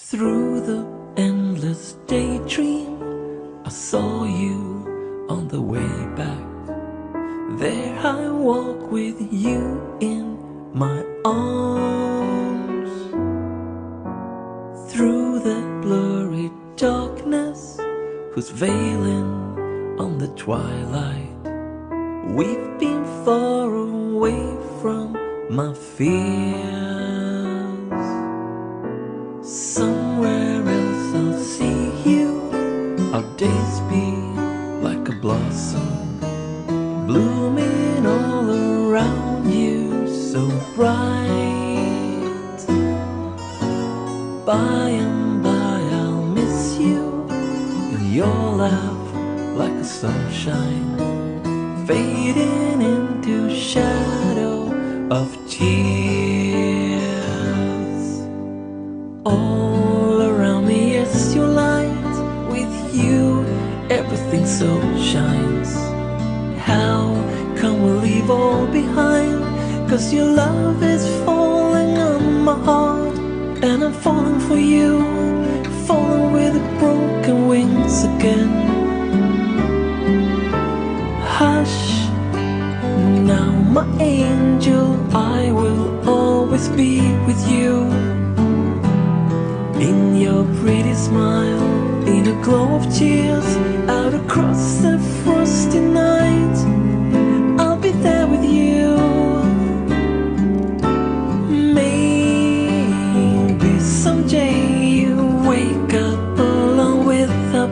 Through the endless daydream, I saw you on the way back. There I walk with you in my arms. Through the blurry darkness, who's veiling on the twilight. We've been far away from my fears. By and by I'll miss you, your laugh like a sunshine, fading into shadow of tears. All around me is your light. With you, everything so shines. How can we leave all behind? Cause your love is falling on my heart. And I'm falling for you, falling with broken wings again. Hush, now my angel, I will always be with you. In your pretty smile, in a glow of tears,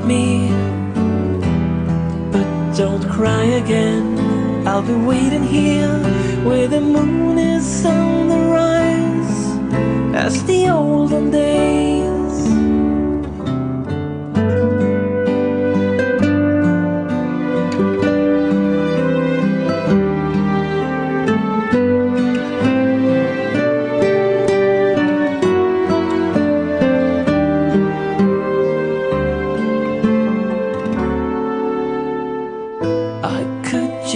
me, but don't cry again. I'll be waiting here where the moon is on the rise as the olden days.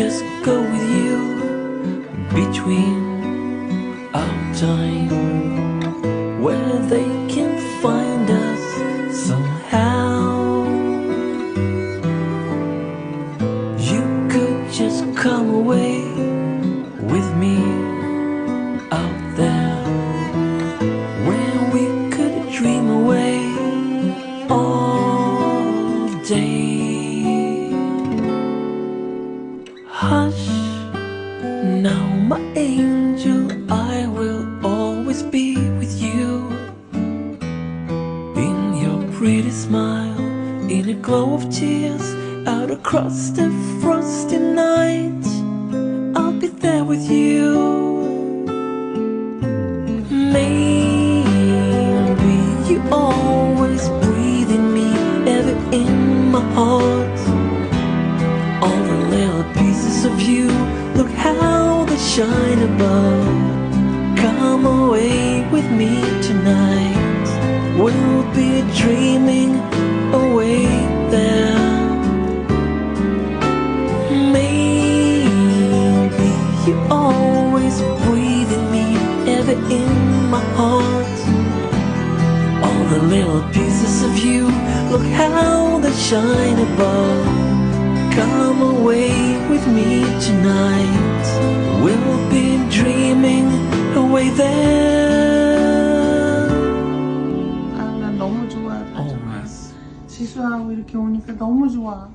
Just go with you between our time always be with you. In your pretty smile, in a glow of tears, out across the frosty night, I'll be there with you. Maybe you always breathe in me, ever in my heart. All the little pieces of you, look how they shine above. Come away with me tonight. We'll be dreaming away there. Maybe you always breathe in me, ever in my heart. All the little pieces of you, look how they shine above. Come away with me tonight. We'll be dreaming away there. 아, 나 너무 좋아. Oh, 지수하고 이렇게 오니까 너무 좋아.